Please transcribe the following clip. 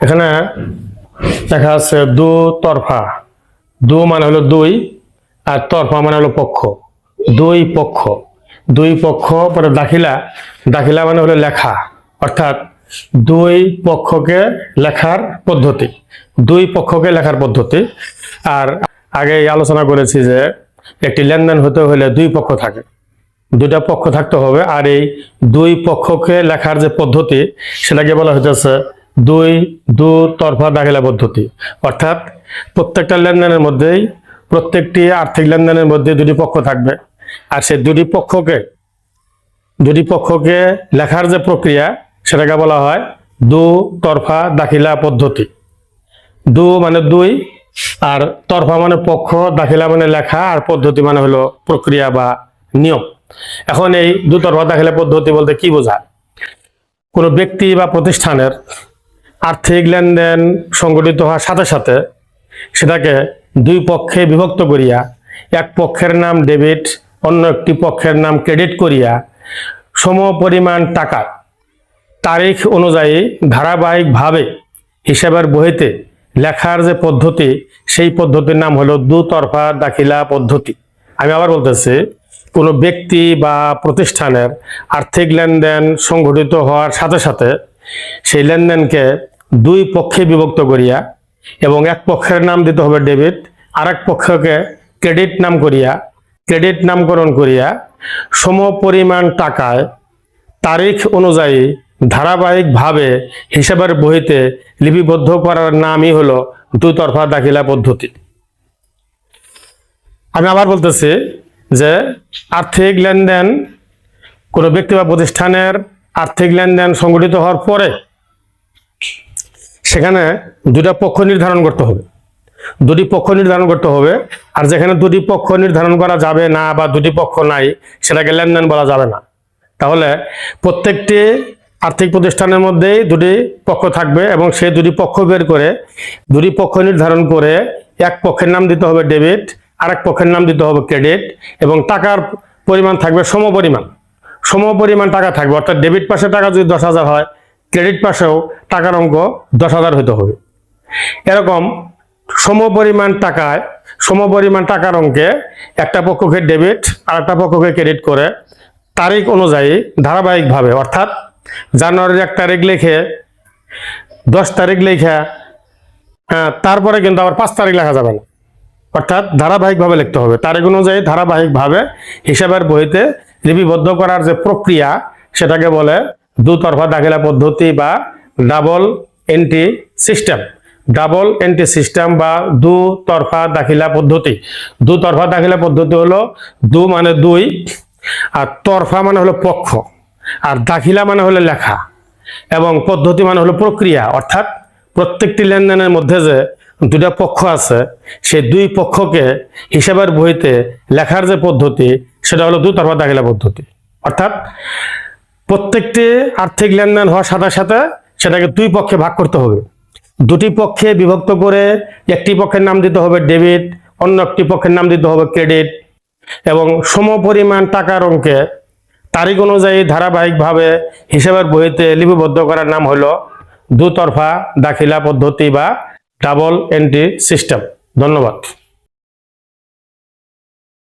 এখানে দেখা আছে দু তরফা। দু মানে হলো দুই, আর তরফা মানে হলো পক্ষ। দুই পক্ষ। দুই পক্ষ পরে দাখিলা। দাখিলা মানে হলো লেখা। অর্থাৎ দুই পক্ষকে লেখার পদ্ধতি। দুই পক্ষকে লেখার পদ্ধতি। আর আগে আলোচনা করেছি যে একটি লেনদেন হতে হলে দুই পক্ষ থাকে। দুইটা পক্ষ থাকতে হবে। আর এই দুই পক্ষকে লেখার যে পদ্ধতি, সেটাকে বলা হইতেছে দুই, দু তরফা দাখিলা পদ্ধতি অর্থাৎ প্রত্যেকটা লেনদেনের মধ্যেই প্রত্যেকটি আর্থিক লেনদেনের মধ্যে দুটি পক্ষ থাকবে। আর সেই দুটি পক্ষকে দুটি পক্ষকে লেখার যে প্রক্রিয়া, সেটাকে বলা হয় দু তরফা দাখিলা পদ্ধতি দু মানে দুই, আর তরফা মানে পক্ষ, দাখিলা মানে লেখা, আর পদ্ধতি মানে হলো প্রক্রিয়া বা নিয়ম। এখন এই দুতরফা দাখিলা পদ্ধতি বলতে কি বোঝায়? কোনো ব্যক্তি বা প্রতিষ্ঠানের আর্থিক লেনদেন সংগঠিত হওয়ার সাথে সাথে সেটাকে দুই পক্ষে বিভক্ত করিয়া, এক পক্ষের নাম ডেবিট, অন্য একটি পক্ষের নাম ক্রেডিট করিয়া সম পরিমাণ টাকা তারিখ অনুযায়ী ধারাবাহিকভাবে হিসাবের বইতে লেখার যে পদ্ধতি, সেই পদ্ধতির নাম হলো দুতরফা দাখিলা পদ্ধতি। আমি আবার বলতেছি, কোনো ব্যক্তি বা প্রতিষ্ঠানের আর্থিক লেনদেন সংঘটিত হওয়ার সাথে সাথে সেই লেনদেনকে দুই পক্ষে বিভক্ত করিয়া এবং এক পক্ষের নাম দিতে হবে ডেবিট আর এক পক্ষকে ক্রেডিট নাম করিয়া, ক্রেডিট নামকরণ করিয়া সম পরিমাণ টাকায় তারিখ অনুযায়ী ধারাবাহিকভাবে হিসাবের বইতে লিপিবদ্ধ করার নামই হলো দুতরফা দাখিলা পদ্ধতি। আমি আবার বলতেছি যে আর্থিক লেনদেন কোনো ব্যক্তি বা প্রতিষ্ঠানের আর্থিক লেনদেন সংগঠিত হওয়ার পরে সেখানে দুটা পক্ষ নির্ধারণ করতে হবে। দুটি পক্ষ নির্ধারণ করতে হবে আর যেখানে দুটি পক্ষ নির্ধারণ করা যাবে না বা দুটি পক্ষ নাই, সেটাকে লেনদেন বলা যাবে না। তাহলে প্রত্যেকটি আর্থিক প্রতিষ্ঠানের মধ্যেই দুটি পক্ষ থাকবে এবং সেই দুটি পক্ষ বের করে দুটি পক্ষ নির্ধারণ করে এক পক্ষের নাম দিতে হবে ডেবিট আর এক পক্ষের নাম দিতে হবে ক্রেডিট এবং টাকার পরিমাণ থাকবে সম পরিমাণ সম পরিমাণ টাকা থাকবে, অর্থাৎ ডেবিট পাশে টাকা যদি দশ হাজার হয় ক্রেডিট পাশেও টাকার অঙ্ক দশ হাজার হতে হবে। এরকম সম পরিমাণ টাকায় সম পরিমাণ টাকার অঙ্কে একটা পক্ষকে ডেবিট আর একটা পক্ষকে ক্রেডিট করে তারিখ অনুযায়ী ধারাবাহিকভাবে, অর্থাৎ জানুয়ারির এক তারিখ লিখে, দশ তারিখ লিখে হ্যাঁ তারপরে কিন্তু আবার পাঁচ তারিখ লেখা যাবে না। অর্থাৎ ধারাবাহিকভাবে লিখতে হবে। তারিখ অনুযায়ী ধারাবাহিকভাবে হিসাবের বইতে লিপিবদ্ধ করার যে প্রক্রিয়া, সেটাকে বলে দুতরফা দাখিলা পদ্ধতি বা double entry system. Double entry system বা দু তরফা দাখিলা পদ্ধতি। দু তরফা দাখিলা পদ্ধতি হলো দু মানে দুই, আর তরফা মানে হলো পক্ষ, আর দাখিলা মানে হলো লেখা, এবং পদ্ধতি মানে হলো প্রক্রিয়া, অর্থাৎ প্রত্যেকটি লেনদেনের মধ্যে যে দুটা পক্ষ আছে, সেই দুই পক্ষকে হিসাবের বইতে লেখার যে পদ্ধতি, সেটা হলো দুতরফা দাখিলা পদ্ধতি। অর্থাৎ প্রত্যেকটি আর্থিক লেনদেন হওয়ার সাথে সাথে সেটাকে দুই পক্ষে ভাগ করতে হবে। দুটি পক্ষে বিভক্ত করে একটি পক্ষের নাম দিতে হবে ডেবিট, অন্য একটি পক্ষের নাম দিতে হবে ক্রেডিট এবং সম পরিমাণ টাকার অঙ্কে তারিখ অনুযায়ী ধারাবাহিকভাবে হিসাবের বইতে লিপিবদ্ধ করার নাম হলো দুতরফা, দাখিলা পদ্ধতি বা ডাবল এন্ট্রি সিস্টেম। ধন্যবাদ।